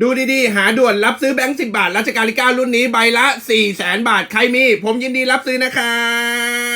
ดูดีๆ หาด่วนรับซื้อแบงค์สิบาทรัชกาลที่9รุ่นนี้ใบละสี่แสนบาท ใครมี ผมยินดีรับซื้อนะครับ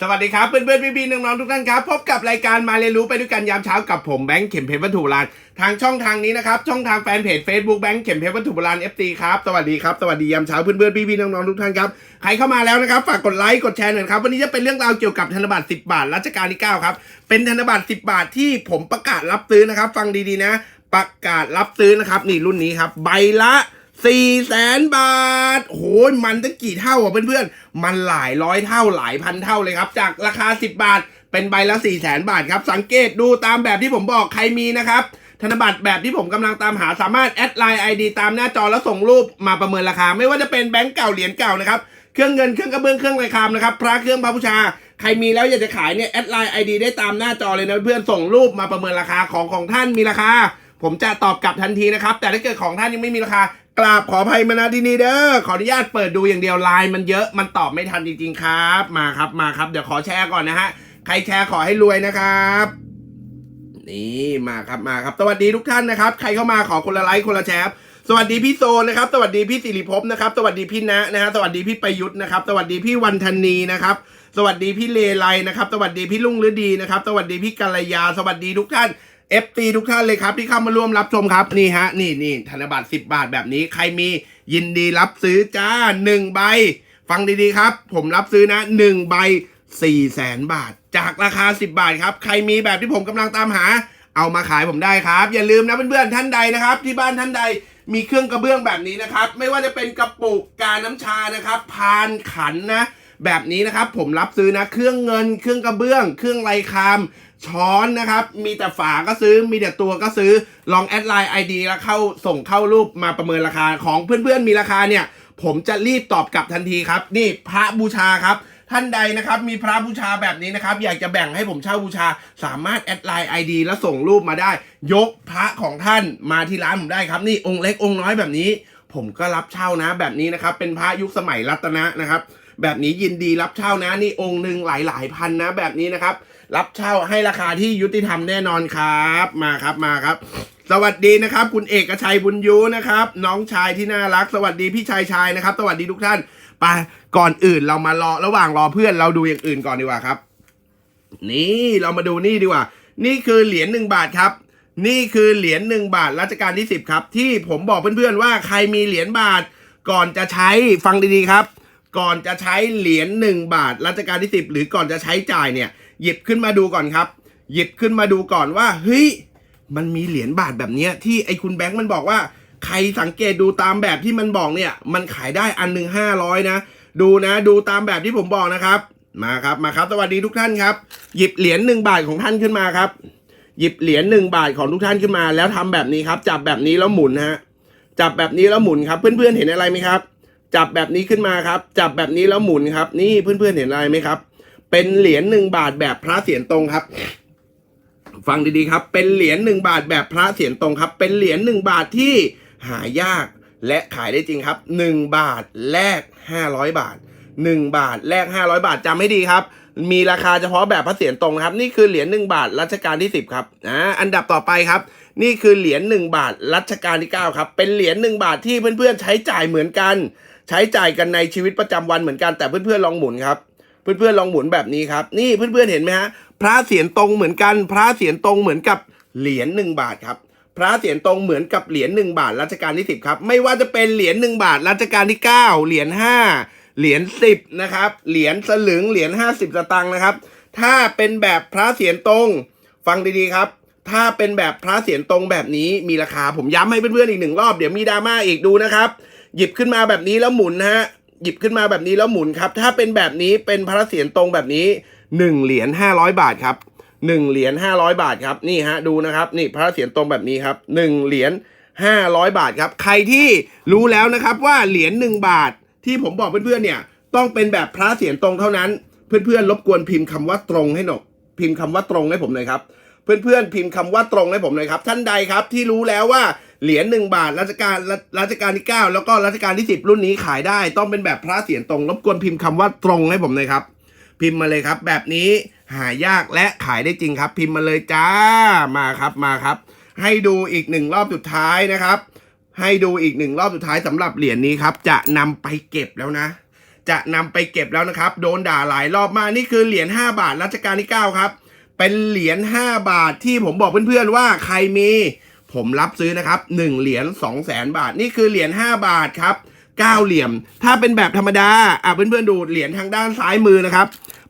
สวัสดีครับเพื่อนๆพี่ๆน้องๆทุกท่านครับ พบกับรายการมาเรียนรู้ไปด้วยกันยามเช้ากับผมแบงค์เข็มเพชรวัตถุโบราณทางช่องทางนี้นะครับ ช่องทางแฟนเพจ Facebook แบงค์เข็มเพชรวัตถุโบราณ FT ครับ สวัสดีครับ สวัสดียามเช้าเพื่อนๆพี่ๆน้องๆทุกท่านครับ ใครเข้ามาแล้วนะครับ ฝากกดไลค์กดแชร์หน่อยครับ วันนี้จะเป็นเรื่องราวเกี่ยวกับธนบัตร 10 บาทรัชกาลที่ 9 ครับ เป็นธนบัตร 10 บาทที่ผมประกาศรับซื้อนะครับ ฟังดีๆนะ ประกาศรับซื้อนะครับนี่รุ่นนี้ครับใบละ สี่แสนบาท โอ้ยมันตั้งกี่เท่าอะเพื่อนๆ มันหลายร้อยเท่าหลายพันเท่าเลยครับ จากราคา 10 บาท เป็นใบละ4ี่แสนบาทครับ สังเกตดูตามแบบที่ผมบอกใครมีนะครับ ธนบัตรแบบที่ผมกำลังตามหาสามารถแอดไลน์ไอดีตามหน้าจอแล้วส่งรูปมาประเมินราคา ไม่ว่าจะเป็นแบงก์เก่าเหรียญเก่านะครับ เครื่องเงินเครื่องกระเบื้องเครื่องไรคามนะครับ พระเครื่องพระบูชา ใครมีแล้วอยากจะขายเนี่ยแอดไลน์ไอดีได้ตามหน้าจอเลยนะเพื่อนส่งรูปมาประเมินราคาของของท่านมีราคาผมจะตอบกลับทันทีนะครับ แต่ถ้าเกิดของท่านยังไม่มีราคา กราบขออภัยมาณที่นี่เด้อขออนุญาตเปิดดูอย่างเดียวไลน์มันเยอะมันตอบไม่ทันจริง ๆ ครับ มาครับมาครับ เดี๋ยวขอแชร์ก่อนนะฮะใครแชร์ขอให้รวยนะครับ นี่มาครับมาครับ สวัสดีทุกท่านนะครับ ใครเข้ามาขอคนละไลค์คนละแชร์สวัสดีพี่โซนะครับ สวัสดีพี่สิริภพนะครับ สวัสดีพี่ณะนะฮะสวัสดีพี่ประยุทธ์นะครับ สวัสดีพี่วันธนีนะครับ สวัสดีพี่เลไลนะครับ สวัสดีพี่ลุงฤดีนะครับ สวัสดีพี่กัลยา สวัสดีทุกท่าน FT ทุกท่านเลยครับที่เข้ามาร่วมรับชมครับนี่ฮะนี่นี่ธนบัตร10 บาทแบบนี้ใครมียินดีรับซื้อจ้า1ใบ ฟังดีๆครับ ผมรับซื้อนะ1ใบ4แสนบาท จากราคา 10 บาทครับ ใครมีแบบที่ผมกำลังตามหา เอามาขายผมได้ครับ อย่าลืมนะเพื่อนๆท่านใดนะครับ ที่บ้านท่านใดมีเครื่องกระเบื้องแบบนี้นะครับ ไม่ว่าจะเป็นกระปุกกาน้ำชานะครับ พานขันนะ แบบนี้นะครับ ผมรับซื้อนะ เครื่องเงิน เครื่องกระเบื้อง เครื่องไรคาม ช้อนนะครับ มีแต่ฝาก็ซื้อมีแต่ตัวก็ซื้อลองแอดไลน์ไอดีแล้วเข้าส่งเข้ารูปมาประเมินราคาของเพื่อนๆมีราคาเนี่ย ผมจะรีบตอบกลับทันทีครับ นี่พระบูชาครับท่านใดนะครับมีพระบูชาแบบนี้นะครับ อยากจะแบ่งให้ผมเช่าบูชา สามารถแอดไลน์ไอดีแล้วส่งรูปมาได้ ยกพระของท่านมาที่ร้านผมได้ครับ นี่องค์เล็กองค์น้อยแบบนี้ ผมก็รับเช่านะ แบบนี้นะครับ เป็นพระยุคสมัยรัตนะนะครับ แบบนี้ยินดีรับเช่านะนี่องค์หนึ่งหลายหลายพันนะ แบบนี้นะครับ รับเช่าให้ราคาที่ยุติธรรมแน่นอนครับมาครับมาครับ สวัสดีนะครับ คุณเอกชัยบุญยูนะครับ น้องชายที่น่ารัก สวัสดีพี่ชายชายนะครับ สวัสดีทุกท่านไปก่อนอื่นเรามารอระหว่างรอเพื่อนเราดูอย่างอื่นก่อนดีกว่าครับ นี่เรามาดูนี่ดีกว่า นี่คือเหรียญหนึ่งบาทครับ นี่คือเหรียญหนึ่งบาทรัชกาลที่10ครับ ที่ผมบอกเพื่อนๆว่าใครมีเหรียญบาท ก่อนจะใช้ฟังดีๆครับ ก่อนจะใช้เหรียญหนึ่งบาทรัชกาลที่10หรือก่อนจะใช้จ่ายเนี่ย หยิบขึ้นมาดูก่อนครับ หยิบขึ้นมาดูก่อนว่าเฮ้ยมันมีเหรียญบาทแบบนี้ที่ไอ้คุณแบงค์มันบอกว่า ใครสังเกตดูตามแบบที่มันบอกเนี่ย มันขายได้อันหนึ่งห้าร้อยนะ ดูนะดูตามแบบที่ผมบอกนะครับ มาครับมาครับสวัสดีทุกท่านครับ หยิบเหรียญหนึ่งบาทของท่านขึ้นมาครับ หยิบเหรียญหนึ่งบาทของทุกท่านขึ้นมา แล้วทำแบบนี้ครับ จับแบบนี้แล้วหมุนฮะจับแบบนี้แล้วหมุนครับ เพื่อนๆเห็นอะไรไหมครับ จับแบบนี้ขึ้นมาครับ จับแบบนี้แล้วหมุนครับ นี่เพื่อนๆเห็นอะไรไหมครับ เป็นเหรียญหนึ่งบาทแบบพระเสียรตรงครับ ฟังดีๆครับ เป็นเหรียญหนึ่งบาทแบบพระเสียรตรงครับ เป็นเหรียญหนึ่งบาทที่หายากและขายได้จริงครับหนึ่งบาทแลกห้าร้อยบาทหนึ่งบาทแลกห้าร้อยบาทจำให้ดีครับ มีราคาเฉพาะแบบพระเศียรตรงครับ นี่คือเหรียญหนึ่งบาทรัชกาลที่สิบครับอ่าอันดับต่อไปครับ นี่คือเหรียญหนึ่งบาทรัชกาลที่เก้าครับ เป็นเหรียญหนึ่งบาทที่เพื่อนๆใช้จ่ายเหมือนกัน ใช้จ่ายกันในชีวิตประจำวันเหมือนกันแต่เพื่อนๆลองหมุนครับ เพื่อนๆลองหมุนแบบนี้ครับ นี่เพื่อนๆเห็นไหมฮะพระเศียรตรงเหมือนกัน พระเศียรตรงเหมือนกับเหรียญหนึ่งบาทครับพระเศียรตรงเหมือนกับเหรียญหนึ่งบาทรัชกาลที่สิบครับไม่ว่าจะเป็นเหรียญหนึ่งบาทรัชกาลที่เก้าเหรียญห้าเหรียญสิบนะครับเหรียญสลึงเหรียญห้าสิบสตางค์นะครับ ถ้าเป็นแบบพระเศียรตรง ฟังดีๆครับ ถ้าเป็นแบบพระเศียรตรงแบบนี้มีราคาผมย้ำให้เพื่อนๆอีกหนึ่งรอบเดี๋ยวมีดราม่าอีกดูนะครับ หยิบขึ้นมาแบบนี้แล้วหมุนนะฮะ หยิบขึ้นมาแบบนี้แล้วหมุนครับ ถ้าเป็นแบบนี้เป็นพระเศียรตรงแบบนี้หนึ่งเหรียญห้าร้อยบาทครับหนึ่งเหรียญห้าร้อยบาทครับนี่ฮะดูนะครับนี่พระเศียรตรงแบบนี้ครับหนึ่งเหรียญห้าร้อยบาทครับ ใครที่รู้แล้วนะครับว่าเหรียญหนึ่งบาทที่ผมบอกเพื่อนๆเนี่ยต้องเป็นแบบพระเศียรตรงเท่านั้น เพื่อนๆรบกวนพิมพ์คำว่าตรงให้หน่อยพิมพ์คำว่าตรงให้ผมหน่อยครับเพื่อนๆพิมพ์คำว่าตรงให้ผมหน่อยครับท่านใดครับที่รู้แล้วว่า เหรียญหนึ่งบาทรัชกาลรัชกาลที่ 9 แล้วก็รัชกาลที่ 10 รุ่นนี้ขายได้ต้องเป็นแบบพระเศียรตรงรบกวนพิมพ์คำว่าตรงให้ผมหน่อยครับ พิมพ์มาเลยครับ แบบนี้หายากและขายได้จริงครับ พิมพ์มาเลยจ้ามาครับมาครับ ให้ดูอีกหนึ่งรอบสุดท้ายนะครับ ให้ดูอีกหนึ่งรอบสุดท้ายสำหรับเหรียญนี้ครับ จะนำไปเก็บแล้วนะ จะนำไปเก็บแล้วนะครับ โดนด่าหลายรอบมากนี่คือเหรียญ5บาทรัชกาลที่ 9 ครับ เป็นเหรียญ5บาทที่ผมบอกเพื่อนๆว่าใครมี ผมรับซื้อนะครับ 1 เหรียญ2 0 0แสนบาท นี่คือเหรียญ5บาทครับ9เหลี่ยม ถ้าเป็นแบบธรรมดาอะเพื่อนๆดูเหรียญทางด้านซ้ายมือนะครับ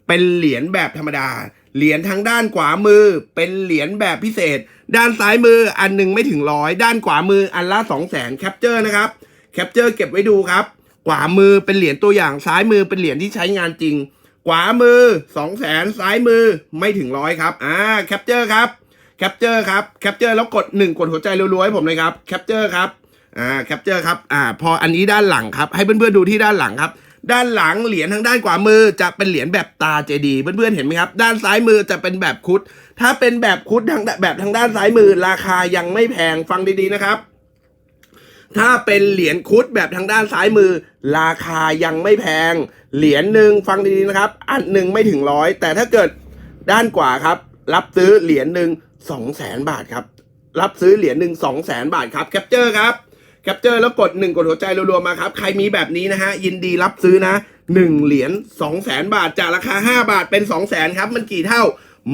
เป็นเหรียญแบบธรรมดา เหรียญทางด้านขวามือ เป็นเหรียญแบบพิเศษ ด้านซ้ายมืออันหนึงไม่ถึงร้อยด้านขวามืออันละ2 0 0แสนแคปเจอร์นะครับแคปเจอร์เก็บไว้ดูครับขวามือเป็นเหรียญตัวอย่างซ้ายมือเป็นเหรียญที่ใช้งานจริงขวามือ2 0 0แสนซ้ายมือไม่ถึงร้อยครับอ่าแคปเจอร์ครับ แคปเจอร์ครับแคปเจอร์แล้วกด 1 กดหัวใจรัวๆให้ผมเลยครับแคปเจอร์ครับอ่าแคปเจอร์ครับอ่าพออันนี้ด้านหลังครับ ให้เพื่อนๆดูที่ด้านหลังครับ ด้านหลังเหรียญทางด้านขวามือจะเป็นเหรียญแบบตาเจดีเพื่อนๆเห็นไหมครับ ด้านซ้ายมือจะเป็นแบบคุด ถ้าเป็นแบบคุดทางแบบทางด้านซ้ายมือ ราคายังไม่แพงฟังดีๆนะครับถ้าเป็นเหรียญคุดแบบทางด้านซ้ายมือ ราคายังไม่แพง เหรียญหนึ่งฟังดีๆนะครับ อันหนึ่งไม่ถึงร้อยแต่ถ้าเกิดด้านขวาครับ รับซื้อเหรียญหนึ่ง สองแสนบาทครับ รับซื้อเหรียญหนึ่งสองแสนบาทครับแคปเจอร์ครับแคปเจอร์แล้วกดหนึ่งกดหัวใจรัวๆมาครับ ใครมีแบบนี้นะฮะ ยินดีรับซื้อนะหนึ่งเหรียญสองแสนบาท จากราคาห้าบาทเป็นสองแสนครับ มันกี่เท่า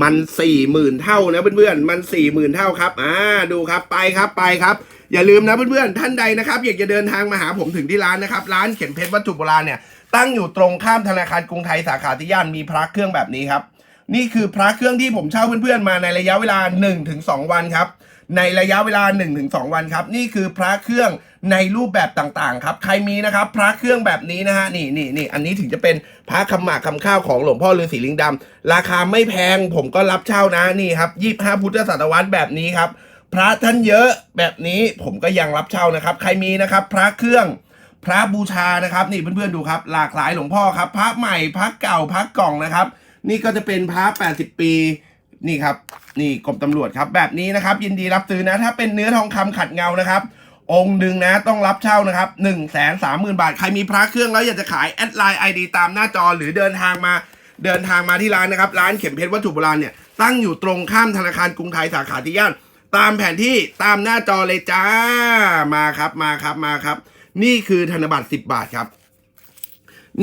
มันสี่หมื่นเท่านะเพื่อนๆ มันสี่หมื่นเท่าครับอ่าดูครับไปครับไปครับ อย่าลืมนะเพื่อนๆ ท่านใดนะครับ อยากจะเดินทางมาหาผมถึงที่ร้านนะครับ ร้านเข็มเพชรวัตถุโบราณเนี่ยตั้งอยู่ตรงข้ามธนาคารกรุงไทยสาขาที่ย่านมีพระเครื่องแบบนี้ครับ นี่คือพระเครื่องที่ผมเช่าเพื่อนๆมาในระยะเวลา 1-2 วันครับ ในระยะเวลา 1-2 วันครับ นี่คือพระเครื่องในรูปแบบต่างๆ ครับ ใครมีนะครับ พระเครื่องแบบนี้นะฮะ นี่นี่นี่อันนี้ถึงจะเป็นพระคำหมากคำข้าวของหลวงพ่อฤาษีลิงดำราคาไม่แพงผมก็รับเช่านะ นี่ครับยี่ห้าพุทธศตวรรษแบบนี้ครับ พระท่านเยอะแบบนี้ผมก็ยังรับเช่านะครับ ใครมีนะครับ พระเครื่องพระบูชานะครับ นี่เพื่อนๆดูครับ หลากหลายหลวงพ่อครับ พระใหม่ พระเก่า พระกล่องนะครับ นี่ก็จะเป็นพระ80 ปีนี่ครับนี่กรมตำรวจครับแบบนี้นะครับ ยินดีรับซื้อนะ ถ้าเป็นเนื้อทองคำขัดเงานะครับ องค์หนึ่งนะต้องรับเช่านะครับ1นึ่งแสนสามหมื่นบาท ใครมีพระเครื่องแล้วอยากจะขายแอดไลน์ไอดีตามหน้าจอหรือเดินทางมาเดินทางมาที่ร้านนะครับ ร้านเข็มเพชรวัตถุโบราณเนี่ยตั้งอยู่ตรงข้ามธนาคารกรุงไทยสาขาที่ย่านตามแผนที่ตามหน้าจอเลยจ้ามาครับมาครับมาครับ นี่คือธนบัตร10 บาทครับ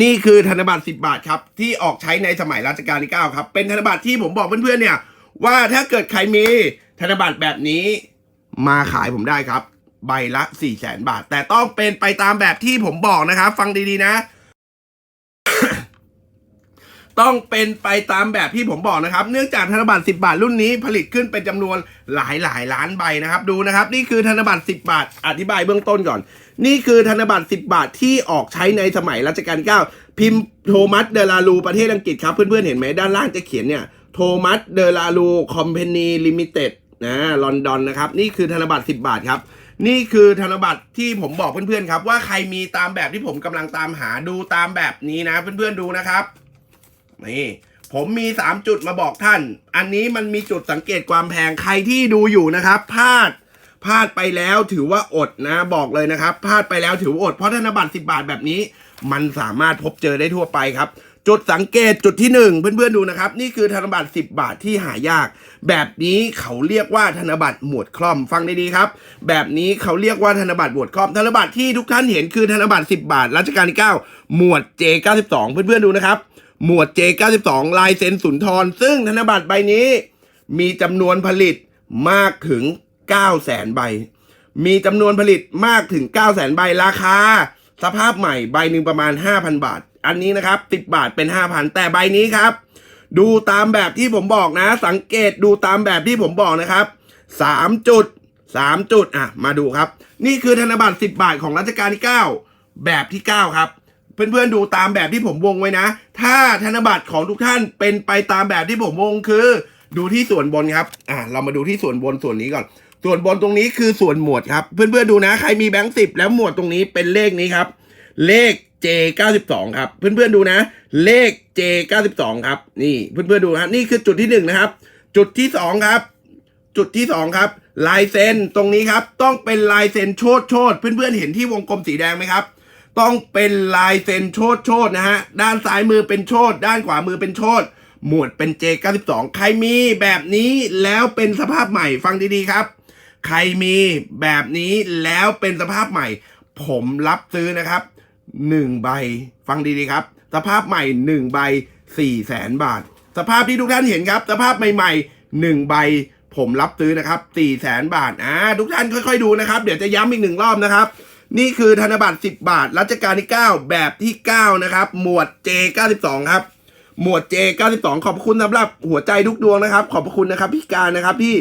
นี่คือธนบัตร 10 บาทครับ ที่ออกใช้ในสมัยรัชกาลที่ 9 ครับ เป็นธนบัตรที่ผมบอกเพื่อนๆเนี่ย ว่าถ้าเกิดใครมีธนบัตรแบบนี้มาขายผมได้ครับ ใบละ 4 0 0แสนบาท แต่ต้องเป็นไปตามแบบที่ผมบอกนะครับ ฟังดีๆนะ ต้องเป็นไปตามแบบที่ผมบอกนะครับ เนื่องจากธนบัตร 10 บาทรุ่นนี้ผลิตขึ้นเป็นจำนวนหลายหลายล้านใบนะครับ ดูนะครับ นี่คือธนบัตร 10 บาท อธิบายเบื้องต้นก่อน นี่คือธนบัตร 10 บาทที่ออกใช้ในสมัยรัชกาลที่9พิมพ์โทมัสเดลาลูประเทศอังกฤษครับ เพื่อนๆเห็นไหมด้านล่างจะเขียนเนี่ยโทมัสเดลาลูคอมเพนีลิมิเต็ดนะลอนดอนนะครับนี่คือธนบัตร 10 บาทครับนี่คือธนบัตรที่ผมบอกเพื่อนๆครับ ว่าใครมีตามแบบที่ผมกำลังตามหาดูตามแบบนี้นะเพื่อนๆดูนะครับ นี่ผมมี 3 จุดมาบอกท่าน อันนี้มันมีจุดสังเกตความแพงใครที่ดูอยู่นะครับพลาดพลาดไปแล้วถือว่าอดนะบอกเลยนะครับพลาดไปแล้วถือว่าอดเพราะธนบัตร10 บาทแบบนี้ มันสามารถพบเจอได้ทั่วไปครับ จุดสังเกตจุดที่ 1 เพื่อนๆดูนะครับ นี่คือธนบัตร10 บาทที่หายาก แบบนี้เขาเรียกว่าธนบัตรหมวดคล่อมฟังดีๆครับ แบบนี้เขาเรียกว่าธนบัตรหมวดคล่อมธนบัตรที่ทุกท่านเห็นคือธนบัตร10 บาทรัชกาลที่9หมวด J92 เพื่อนๆดูนะครับ หมวด J92 ลายเซ็นสุนทร ซึ่งธนบัตรใบนี้ มีจำนวนผลิตมากถึง 9 0 0 0 0 0 ใบ มีจำนวนผลิตมากถึง 9 0 0 0 0 0 ใบราคา สภาพใหม่ใบหนึ่งประมาณ 5,000 บาท อันนี้นะครับ 10 บาทเป็น 5,000 แต่ใบนี้ครับ ดูตามแบบที่ผมบอกนะ สังเกตดูตามแบบที่ผมบอกนะครับ 3 จุด 3 จุดอะมาดูครับ นี่คือธนบัตร 10 บาทของรัชกาลที่ 9 แบบที่ 9 ครับ เพื่อนๆดูตามแบบที่ผมวงไว้นะ ถ้าธนบัตรของทุกท่านเป็นไปตามแบบที่ผมวงคือ ดูที่ส่วนบนครับ อ่าเรามาดูที่ส่วนบนส่วนนี้ก่อน ส่วนบนตรงนี้คือส่วนหมวดครับ เพื่อนๆดูนะใครมีแบงค์สิบแล้วหมวดตรงนี้เป็นเลขนี้ครับ เลข J92 ครับ เพื่อนๆดูนะ เลข J92 ครับนี่เพื่อนๆดูนะนี่คือจุดที่หนึ่งนะครับ จุดที่สองครับ จุดที่สองครับลายเซ็นตรงนี้ครับ ต้องเป็นลายเซ็นโชดโชดเพื่อนๆเห็นที่วงกลมสีแดงไหมครับ ต้องเป็นลายเซ็นโชดโชดนะฮะ ด้านซ้ายมือเป็นโชด ด้านขวามือเป็นโชด หมวดเป็น J92 ใครมีแบบนี้แล้วเป็นสภาพใหม่ฟังดีๆครับ ใครมีแบบนี้แล้วเป็นสภาพใหม่ ผมรับซื้อนะครับหนึ่งใบฟังดีๆครับ สภาพใหม่หนึ่งใบสี่แสนบาท สภาพที่ทุกท่านเห็นครับ สภาพใหม่ๆหนึ่งใบผมรับซื้อนะครับสี่แสนบาทอ่าทุกท่านค่อยๆดูนะครับ เดี๋ยวจะย้ำอีกหนึ่งรอบนะครับ นี่คือธนบัตร 10 บาท รัชกาลที่ 9 แบบที่ 9 นะครับ หมวด J92 ครับ หมวด J92 ขอบคุณสำหรับหัวใจทุกดวงนะครับ ขอบคุณนะครับพี่การนะครับที่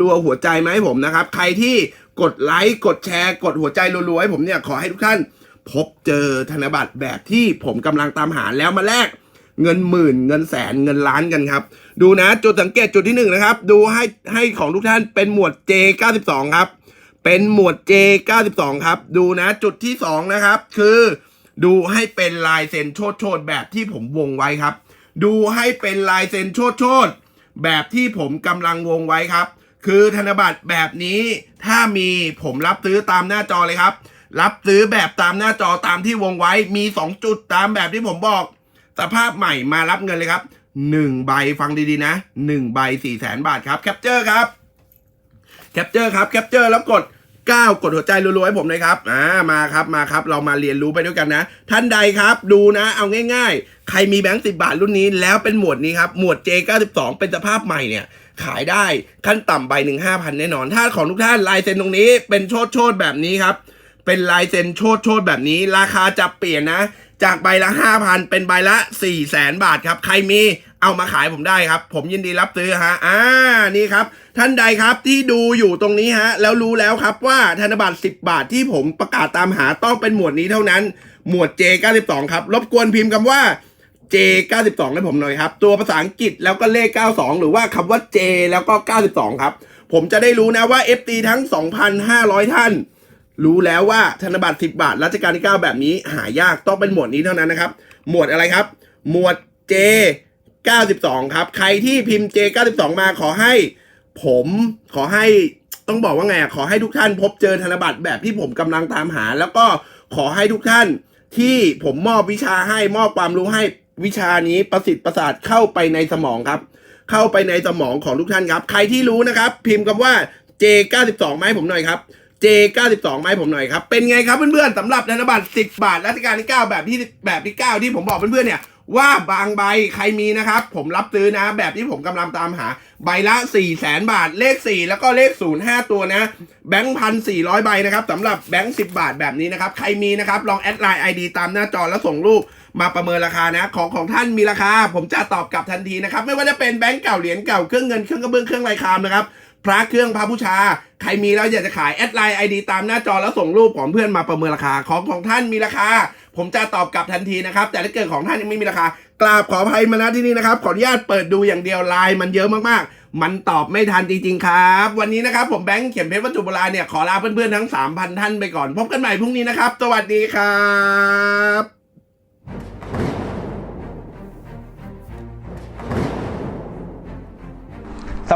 รัวๆหัวใจมาให้ผมนะครับ ใครที่กดไลค์กดแชร์กดหัวใจรัวๆให้ผมเนี่ยขอให้ทุกท่าน พบเจอธนบัตรแบบที่ผมกำลังตามหาแล้วมาแลกเงินหมื่นเงินแสนเงินล้านกันครับ ดูนะจุดสังเกตจุดที่หนึ่งนะครับดูให้ให้ของทุกท่านเป็นหมวด J92 ครับ เป็นหมวด J92 ครับ ดูนะจุดที่ 2 นะครับ คือดูให้เป็นลายเซ็นโชดโชดแบบที่ผมวงไว้ครับ ดูให้เป็นลายเซ็นโชดโชดแบบที่ผมกำลังวงไว้ครับ คือธนบัตรแบบนี้ถ้ามีผมรับซื้อตามหน้าจอเลยครับ รับซื้อแบบตามหน้าจอตามที่วงไว้มี 2 จุดตามแบบที่ผมบอก สภาพใหม่มารับเงินเลยครับ 1 ใบฟังดีๆนะ 1 ใบ4 0 0แสนบาทครับแคปเจอร์ครับ แคปเจอร์ครับแคปเจอร์แล้วกด9กดหัวใจรัวๆให้ผมเลยครับอ่ามาครับมาครับ เรามาเรียนรู้ไปด้วยกันนะ ท่านใดครับดูนะ เอาง่ายๆ ใครมีแบงค์สิบาทรุ่นนี้ แล้วเป็นหมวดนี้ครับ หมวด J92 เป็นสภาพใหม่เนี่ย ขายได้ขั้นต่ำใบหนึ่งห้าพันแน่นอน ถ้าของทุกท่านลายเซ็นตรงนี้เป็นโชดโชดแบบนี้ครับ เป็นลายเซ็นโชดโชดแบบนี้ ราคาจะเปลี่ยนนะ จากใบละ 5,000 เป็นใบละ 4 0 0แสนบาทครับ ใครมีเอามาขายผมได้ครับ ผมยินดีรับซื้อฮะอ่านี่ครับ ท่านใดครับที่ดูอยู่ตรงนี้ฮะ แล้วรู้แล้วครับว่าธนบัตร 10 บาทที่ผมประกาศตามหาต้องเป็นหมวดนี้เท่านั้น หมวด J92 ครับ รบกวนพิมพ์คำว่า J92 ให้ผมหน่อยครับ ตัวภาษาอังกฤษแล้วก็เลข 92 หรือว่าคำว่า J แล้วก็ 92 ครับ ผมจะได้รู้นะว่า FT ทั้ง 2,500 ท่าน รู้แล้วว่าธนบัตร 10 บาทรัชกาลที่ 9 แบบนี้หายากต้องเป็นหมวดนี้เท่านั้นนะครับ หมวดอะไรครับ หมวด J 92 ครับ ใครที่พิมพ์ J 92 มาขอให้ผมขอให้ต้องบอกว่าไงขอให้ทุกท่านพบเจอธนบัตรแบบที่ผมกำลังตามหา แล้วก็ขอให้ทุกท่านที่ผมมอบวิชาให้มอบความรู้ให้วิชานี้ประสิทธิ์ประสาทเข้าไปในสมองครับ เข้าไปในสมองของทุกท่านครับ ใครที่รู้นะครับ พิมพ์คำว่า J 92 มาให้ผมหน่อยครับ J 92 มาให้ผมหน่อยครับ เป็นไงครับเพื่อนๆสำหรับธนบัตร10 บาทรัชกาลที่ 9 แบบที่แบบที่ 9 ที่ผมบอกเพื่อนๆเนี่ยว่าบางใบใครมีนะครับ ผมรับซื้อนะ แบบที่ผมกำลังตามหา ใบละ 4 0 0แสนบาทเลข 4 แล้วก็เลข 0 5 ตัวนะ แบงค์พันสี่ร้อยใบนะครับสำหรับแบงค์สิบาทแบบนี้นะครับ ใครมีนะครับ ลองแอดไลน์ ID ตามหน้าจอแล้วส่งรูปมาประเมินราคานะ ของของท่านมีราคา ผมจะตอบกลับทันทีนะครับ ไม่ว่าจะเป็นแบงค์เก่าเหรียญเก่าเครื่องเงินเครื่องกระเบื้องเครื่องลายคามนะครับ พระเครื่องพระบูชา ใครมีแล้วอยากจะขายแอดไลน์ไอดีตามหน้าจอแล้วส่งรูปของเพื่อนมาประเมินราคาของของท่านมีราคา ผมจะตอบกลับทันทีนะครับ แต่ถ้าเกิดของท่านยังไม่มีราคากราบขออภัยมาณที่นี่นะครับ ขออนุญาตเปิดดูอย่างเดียวไลน์มันเยอะมากๆ มันตอบไม่ทันจริงๆครับ วันนี้นะครับผมแบงค์เขียนเพชรวัตถุโบราณเนี่ยขอลาเพื่อนๆทั้ง 3,000 ท่านไปก่อน พบกันใหม่พรุ่งนี้นะครับ สวัสดีครับ